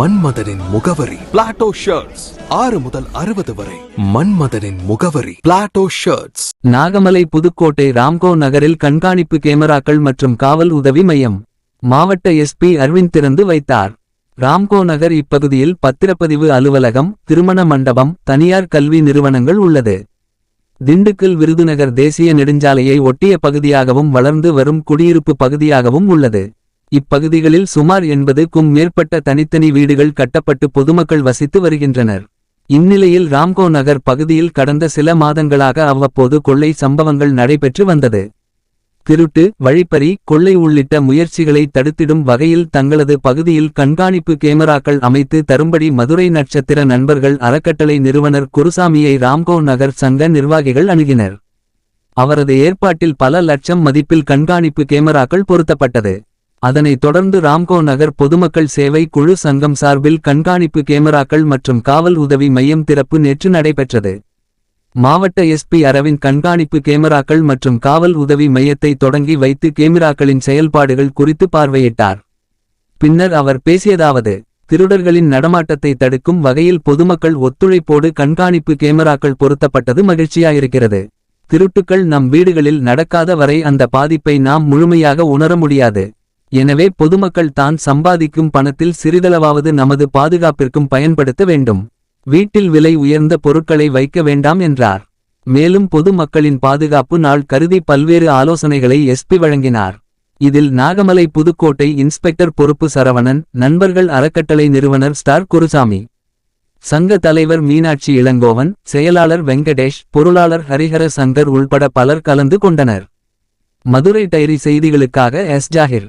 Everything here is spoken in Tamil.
மன்மதனின் முகவரி. பிளாட்டோ ஷர்ட்ஸ் ஆறு முதல் அறுபது வரை. மன்மதனின் முகவரி. பிளாட்டோ ஷர்ட்ஸ் நாகமலை புதுக்கோட்டை ராம்கோ நகரில் கண்காணிப்பு கேமராக்கள் மற்றும் காவல் உதவி மையம். மாவட்ட எஸ்பி அரவிந்த் திறந்து வைத்தார். ராம்கோ நகர் இப்பகுதியில் பத்திரப்பதிவு அலுவலகம் திருமண மண்டபம் தனியார் கல்வி நிறுவனங்கள் உள்ளது. திண்டுக்கல் விருதுநகர் தேசிய நெடுஞ்சாலையை ஒட்டிய பகுதியாகவும் வளர்ந்து வரும் குடியிருப்பு பகுதியாகவும் உள்ளது. இப்பகுதிகளில் சுமார் எண்பதுக்கும் மேற்பட்ட தனித்தனி வீடுகள் கட்டப்பட்டு பொதுமக்கள் வசித்து வருகின்றனர். இந்நிலையில் ராம்கோ நகர் பகுதியில் கடந்த சில மாதங்களாக அவ்வப்போது கொள்ளை சம்பவங்கள் நடைபெற்று வந்தது. திருட்டு வழிப்பறி கொள்ளை உள்ளிட்ட முயற்சிகளை தடுத்திடும் வகையில் தங்களது பகுதியில் கண்காணிப்பு கேமராக்கள் அமைத்து தரும்படி மதுரை நட்சத்திர நண்பர்கள் அறக்கட்டளை நிறுவனர் குருசாமியை ராம்கோ நகர் சங்க நிர்வாகிகள் அணுகினர். அவரது ஏற்பாட்டில் பல லட்சம் மதிப்பில் கண்காணிப்பு கேமராக்கள் பொருத்தப்பட்டது. அதனைத் தொடர்ந்து ராம்கோ நகர் பொதுமக்கள் சேவை குழு சங்கம் சார்பில் கண்காணிப்பு கேமராக்கள் மற்றும் காவல் உதவி மையம் திறப்பு நேற்று நடைபெற்றது. மாவட்ட எஸ்பி அரவிந்த் கண்காணிப்பு கேமராக்கள் மற்றும் காவல் உதவி மையத்தை தொடங்கி வைத்து கேமராக்களின் செயல்பாடுகள் குறித்து பார்வையிட்டார். பின்னர் அவர் பேசியதாவது திருடர்களின் நடமாட்டத்தை தடுக்கும் வகையில் பொதுமக்கள் ஒத்துழைப்போடு கண்காணிப்பு கேமராக்கள் பொருத்தப்பட்டது மகிழ்ச்சியாயிருக்கிறது. திருட்டுக்கள் நம் வீடுகளில் நடக்காத வரை அந்த பாதிப்பை நாம் முழுமையாக உணர முடியாது. எனவே பொதுமக்கள் தான் சம்பாதிக்கும் பணத்தில் சிறிதளவாவது நமது பாதுகாப்பிற்கும் பயன்படுத்த வேண்டும். வீட்டில் விலை உயர்ந்த பொருட்களை வைக்க வேண்டாம் என்றார். மேலும் பொது மக்களின் பாதுகாப்பு நாள் கருதி பல்வேறு ஆலோசனைகளை எஸ்பி வழங்கினார். இதில் நாகமலை புதுக்கோட்டை இன்ஸ்பெக்டர் பொறுப்பு சரவணன் நண்பர்கள் அறக்கட்டளை நிறுவனர் ஸ்டார் குருசாமி சங்க தலைவர் மீனாட்சி இளங்கோவன் செயலாளர் வெங்கடேஷ் பொருளாளர் ஹரிஹர சங்கர் உள்பட பலர் கலந்து கொண்டனர். மதுரை டைரி செய்திகளுக்காக எஸ் ஜாகிர்.